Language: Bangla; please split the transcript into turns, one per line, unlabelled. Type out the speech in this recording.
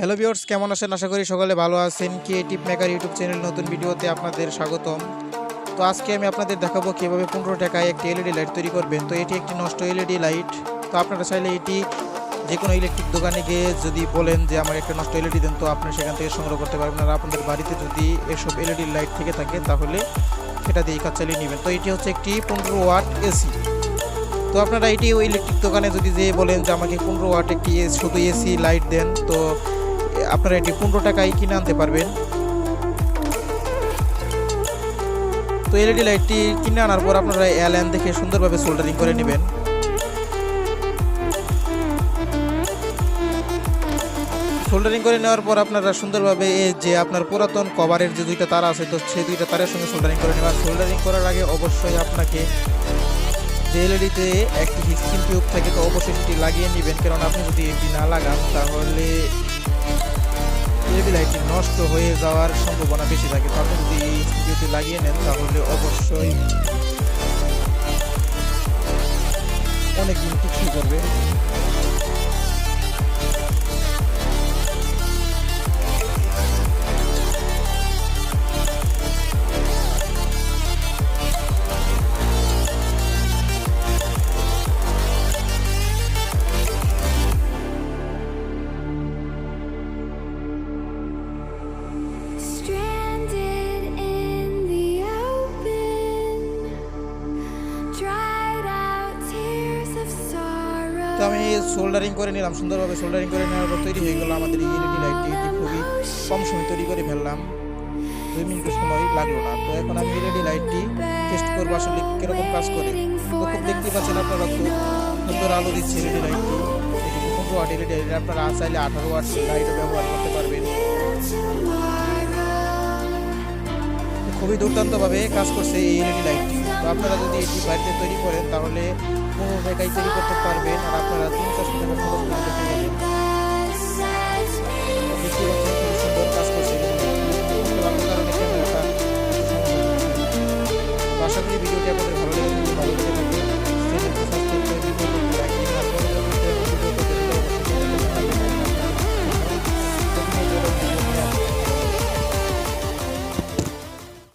হ্যালো ভিউয়ার্স, কেমন আছেন? আশা করি সকলে ভালো আছেন। ক্রিয়েটিভ মেকার ইউটিউব চ্যানেল নতুন ভিডিওতে আপনাদের স্বাগতম। তো আজকে আমি আপনাদের দেখাবো কীভাবে পনেরো টাকায় একটি এলইডি লাইট তৈরি করবেন। তো এটি একটি নষ্ট এলইডি লাইট তো আপনারা চাইলে এটি যে কোনো ইলেকট্রিক দোকানে গিয়ে যদি বলেন যে আমার একটা নষ্ট এলইডি দেন, তো আপনি সেখান থেকে সংগ্রহ করতে পারবেন। আর আপনাদের বাড়িতে যদি এসব এলইডি লাইট থেকে থাকে, তাহলে সেটা দিয়ে কাজ চালিয়ে নেবেন। তো এটি হচ্ছে একটি পনেরো ওয়াট এসি তো আপনারা এটি ওই ইলেকট্রিক দোকানে যদি যেয়ে বলেন যে আমাকে পনেরো ওয়াট একটি শুধু এসি লাইট দেন, তো আপনারা এটি পনেরো টাকায় কিনে আনতে পারবেন। তো এলইডি লাইটটি কিনে আনার পর আপনারা এলএন দেখে সুন্দরভাবে সোল্ডারিং করে নেবেন। সোল্ডারিং করে নেওয়ার পর আপনারা সুন্দরভাবে যে আপনার পুরাতন কভারের যে দুইটা তার আছে, তো সেই দুইটা তারের সঙ্গে সোল্ডারিং করে নেবেন। সোল্ডারিং করার আগে অবশ্যই আপনাকে যে এলইডিতে একটি হিস্কিন টিউব থাকে, তো অবশ্যই সেটি লাগিয়ে নেবেন। কারণ আপনি যদি এটি না লাগান, তাহলে লাইটটি নষ্ট হয়ে যাওয়ার সম্ভাবনা বেশি থাকে তবে যদি এই ভিডিওটি লাগিয়ে নেন, তাহলে অবশ্যই অনেক দিন টিকসই করবে। তো আমি সোল্ডারিং করে নিলাম, সুন্দরভাবে সোল্ডারিং করে নেওয়ার পর তৈরি হয়ে গেল আমাদের এলইডি লাইটটি এটি খুবই কম সময় তৈরি করে ফেললাম। দুই মিনিটের সময় লাগল না। তো এখন আমি এলইডি লাইটটি টেস্ট করব আসলে কীরকম কাজ করে। তো খুব দেখতে পাচ্ছেন আপনারা খুব সুন্দর আলো দিচ্ছে এলইডি লাইটটি এটি পনেরো ওয়াট এলইডি লাইট আপনারা চাইলে আঠারো ওয়াট লাইটও ব্যবহার করতে পারবেন। খুবই দুর্দান্তভাবে কাজ করছে এই এলইডি লাইটটি তো আপনারা যদি এটি বাড়িতে তৈরি করেন তাহলে কোনো জায়গায় তৈরি করতে পারবেন আর আপনারা তিন চারশো টাকা খরচ করে আশা করি ভিডিওটি